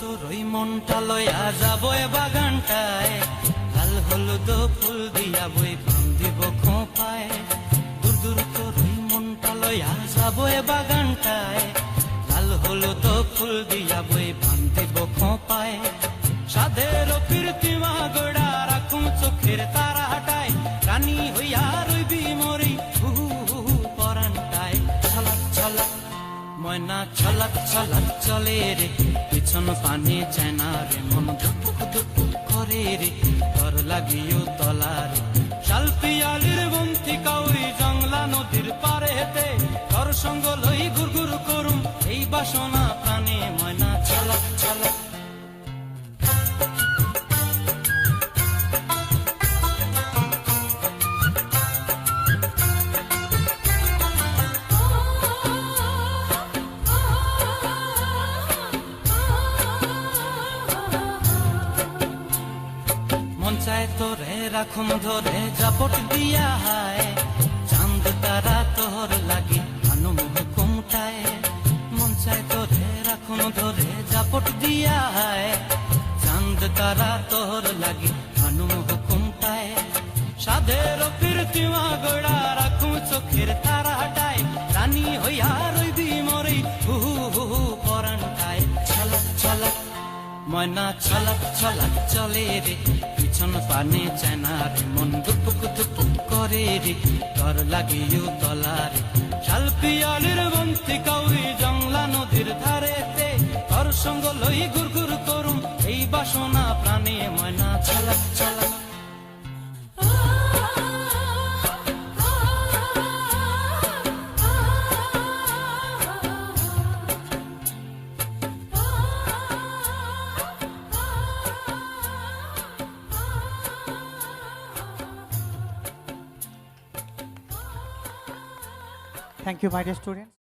তোর মনটা লয়া যাব এ বাগানটায়। লাল হলুদ ফুল দিয়া বই পাম দিব খোঁপায়। দূর দূর তোর ওই মনটা লয়া যাব এ বাগানটায়। লাল হলুদ ফুল দিয়া বই পাম দিব খোঁপায়। সাধের কীর্তিমা গোড়া রাখুম চোখের তারা হাটায় রানী ময়না ছলাক ছলাক চলে রে, পিছন পানে চায় না রে, মন ধুপুক ধুপুক করে রে তর লাগিও তলা রে। শালপিয়ালির বন্তি কাউরি জংলা নদীর পারে হেতে তর সঙ্গ লই ঘুরঘুর করুম, এই বাসনা প্রাণে ময়না ছলাক ছলাক রাখুম ধরে জাপট দিয়া হায় চাঁদ তারা তোর লাগি হানুম হুকুমটায় মন চায় তোরে রাখুম ধরে জাপট দিয়া হায় চাঁদ তারা তোর লাগি হানুম হুকুমটায় সাধের কীর্তিমা গোড়া রাখুম চোখের তারা হাটায় রানী হইয়া রইবি মরে হু হু হু পরানটায় ছলাক ছলাক ময়না ছলাক ছলাক চলে রে পিছন পানে চেনারে, মন দুপুক দুপুক করে রে তর লাগিও তলারে। শাল পিয়ালির বন্তি কাউরি জংলা নদীর ধারেতে তর সঙ্গ লই গুরগুর করুম, এই বাসনা প্রাণে ময়না চালাক ছলাক Thank you, my dear students.